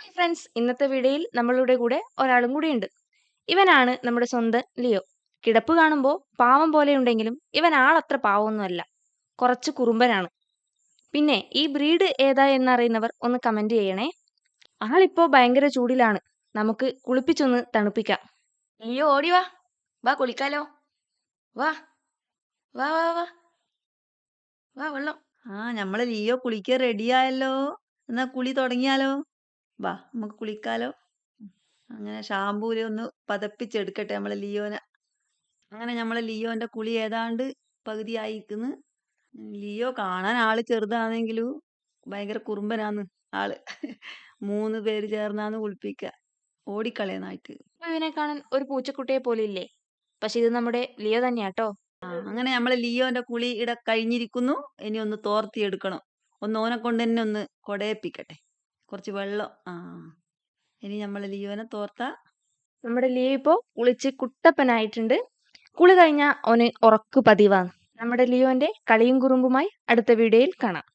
Hi friends ഇന്നത്തെ വീഡിയോയിൽ നമ്മളുടെ കൂടെ ഒരാളും കൂടിയുണ്ട്. ഇവനാണ് നമ്മുടെ സ്വന്തം ലിയോ. കിടപ്പ് കാണുമ്പോൾ പാവം പോലെ ഉണ്ടെങ്കിലും ഇവൻ ആളത്ര പാവമൊന്നുമല്ല കുറച്ച് കുറുമ്പനാണ്. പിന്നെ ഈ ബ്രീഡ് ഏതാ എന്നറിയുന്നവർ ഒന്ന് കമന്റ് ചെയ്യണേ. ആളിപ്പോ ഭയങ്കര ചൂടിലാണ്. നമുക്ക് കുളിപ്പിച്ചൊന്ന് തണുപ്പിക്കാം. ലിയോ ഓടി വാ. വാ കുളിക്കാലോ. വാ. വാ വാ വാ. വാ വെള്ളം. ആ നമ്മളെ ലിയോ കുളിക്കാൻ റെഡിയായല്ലോ എന്നാ കുളി തുടങ്ങിയാലോ? വാ നമുക്ക് കുളിക്കാലോ. അങ്ങനെ ഷാമ്പൂൽ ഒന്ന് പതപ്പിച്ചെടുക്കട്ടെ നമ്മളെ ലിയോനെ. അങ്ങനെ നമ്മളെ ലിയോന്റെ കുളി ഏതാണ്ട് പകുതി ആയിക്കുന്നു ലിയോ കാണാൻ ആൾ ചെറുതാണെങ്കിലും ഭയങ്കര കുറുമ്പനാന്ന് ആൾ. മൂന്ന് പേര് ചേർന്നാന്ന് കുളിപ്പിക്ക. ഓടിക്കളയുന്നായിട്ട് ഇവനെ കാണാൻ ഒരു പൂച്ചക്കുട്ടിയെ പോലെ ഇല്ലേ? പക്ഷെ ഇത് നമ്മുടെ ലിയോ തന്നെയാട്ടോ. അങ്ങനെ നമ്മളെ ലിയോന്റെ കുളി ഇട കഴിഞ്ഞിരിക്കുന്നു. ഇനി ഒന്ന് തോർത്തി എടുക്കണം ഒന്ന് ഓനെ കൊണ്ട് തന്നെ ഒന്ന് കൊടയിപ്പിക്കട്ടെ. കുറച്ച് വെള്ളം. ആ. ഇനി നമ്മൾ ലീവനെ തോർത്ത. നമ്മുടെ ലീവ് ഇപ്പോ കുളിച്ച് കുട്ടപ്പനായിട്ടുണ്ട്. കുളി കഴിഞ്ഞ ഓന് ഉറക്കു പതിവാണ്. നമ്മുടെ ലിയോന്റെ കളിയും കുറുമ്പുമായി അടുത്ത വീഡിയോയിൽ കാണാം.